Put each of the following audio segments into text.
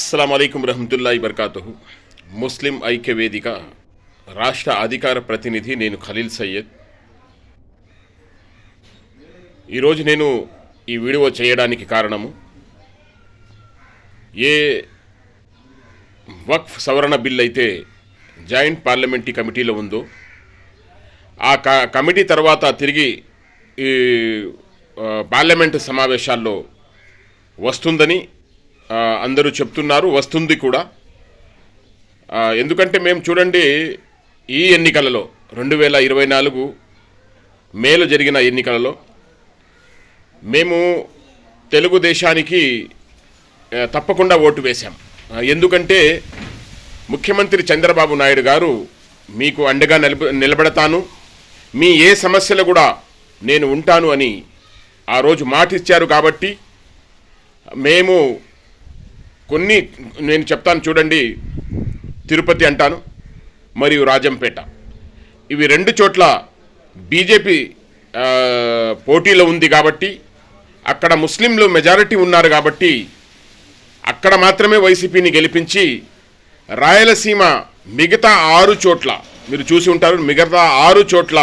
అస్సలం అయికం రహమతుల్లా బర్కాతు ముస్లిం ఐక్య వేదిక రాష్ట్ర అధికార ప్రతినిధి నేను ఖలీల్ సయ్యద్. ఈరోజు నేను ఈ వీడియో చేయడానికి కారణము ఏ వక్ఫ్ సవరణ బిల్ అయితే జాయింట్ పార్లమెంటరీ కమిటీలో ఉందో ఆ క కమిటీ తర్వాత తిరిగి ఈ పార్లమెంటు సమావేశాల్లో వస్తుందని అందరూ చెప్తున్నారు వస్తుంది కూడా. ఎందుకంటే మేము చూడండి ఈ ఎన్నికలలో రెండు వేల ఇరవై నాలుగు మేలో జరిగిన ఎన్నికలలో మేము తెలుగుదేశానికి తప్పకుండా ఓటు వేశాం. ఎందుకంటే ముఖ్యమంత్రి చంద్రబాబు నాయుడు గారు మీకు అండగా నిలబ నిలబడతాను. మీ ఏ సమస్యలు కూడా నేను ఉంటాను అని ఆ రోజు మాటిచ్చారు కాబట్టి మేము కొన్ని నేను చెప్తాను చూడండి తిరుపతి అంటాను మరియు రాజంపేట. ఇవి రెండు చోట్ల బీజేపీ పోటీలో ఉంది కాబట్టి అక్కడ ముస్లింలు మెజారిటీ ఉన్నారు కాబట్టి అక్కడ మాత్రమే వైసీపీని గెలిపించి రాయలసీమ మిగతా ఆరు చోట్ల మీరు చూసి ఉంటారు మిగతా ఆరు చోట్ల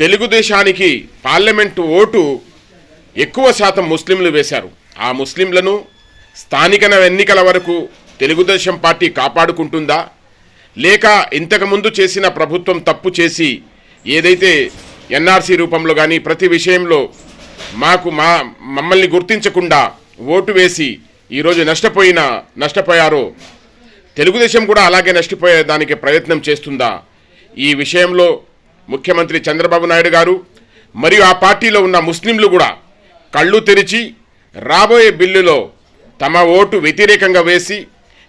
తెలుగుదేశానికి పార్లమెంటు ఓటు ఎక్కువ శాతం ముస్లింలు వేశారు. ఆ ముస్లింలను స్థానిక ఎన్నికల వరకు తెలుగుదేశం పార్టీ కాపాడుకుంటుందా? లేక ఇంతకుముందు చేసిన ప్రభుత్వం తప్పు చేసి ఏదైతే ఎన్ఆర్సీ రూపంలో కానీ ప్రతి విషయంలో మాకు మా మమ్మల్ని గుర్తించకుండా ఓటు వేసి ఈరోజు నష్టపోయిన నష్టపోయారో? తెలుగుదేశం కూడా అలాగే నష్టపోయే దానికి ప్రయత్నం చేస్తుందా? ఈ విషయంలో ముఖ్యమంత్రి చంద్రబాబు నాయుడు గారు మరియు ఆ పార్టీలో ఉన్న ముస్లింలు కూడా కళ్ళు తెరిచి రాబోయే బిల్లులో తమ ఓటు వ్యతిరేకంగా వేసి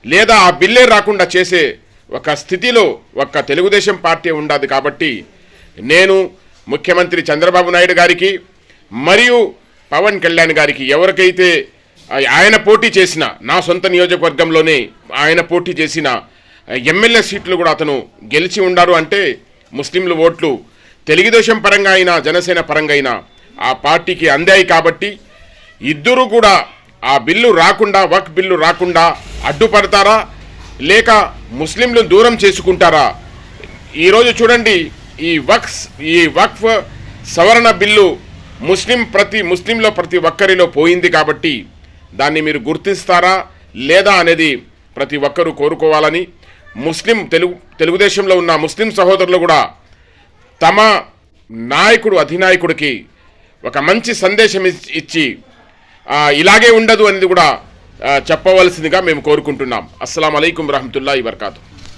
లేదా ఆ బిల్లే రాకుండా చేసే ఒక స్థితిలో ఒక తెలుగుదేశం పార్టీ ఉండదు కాబట్టి నేను ముఖ్యమంత్రి చంద్రబాబు నాయుడు గారికి మరియు పవన్ కళ్యాణ్ గారికి ఎవరికైతే ఆయన పోటీ చేసిన నా సొంత నియోజకవర్గంలోనే ఆయన పోటీ చేసిన ఎమ్మెల్యే సీట్లు కూడా అతను గెలిచి ఉండారు అంటే ముస్లింలు ఓట్లు తెలుగుదేశం పరంగా అయినా జనసేన పరంగా అయినా ఆ పార్టీకి అందాయి కాబట్టి ఇద్దరు కూడా ఆ బిల్లు రాకుండా వక్ బిల్లు రాకుండా అడ్డుపడతారా? లేక ముస్లింలు దూరం చేసుకుంటారా? ఈరోజు చూడండి ఈ వక్స్ ఈ వక్ఫ్ సవరణ బిల్లు ముస్లిం ప్రతి ముస్లింలో ప్రతి ఒక్కరిలో పోయింది కాబట్టి దాన్ని మీరు గుర్తిస్తారా లేదా అనేది ప్రతి ఒక్కరూ కోరుకోవాలని ముస్లిం తెలుగు తెలుగుదేశంలో ఉన్న ముస్లిం సహోదరులు కూడా తమ నాయకుడు అధినాయకుడికి ఒక మంచి సందేశం ఇచ్చి ఇలాగే ఉండదు అనేది కూడా చెప్పవలసిందిగా మేము కోరుకుంటున్నాం. అస్సలం అయికం రహమతుల్లా వరకాతు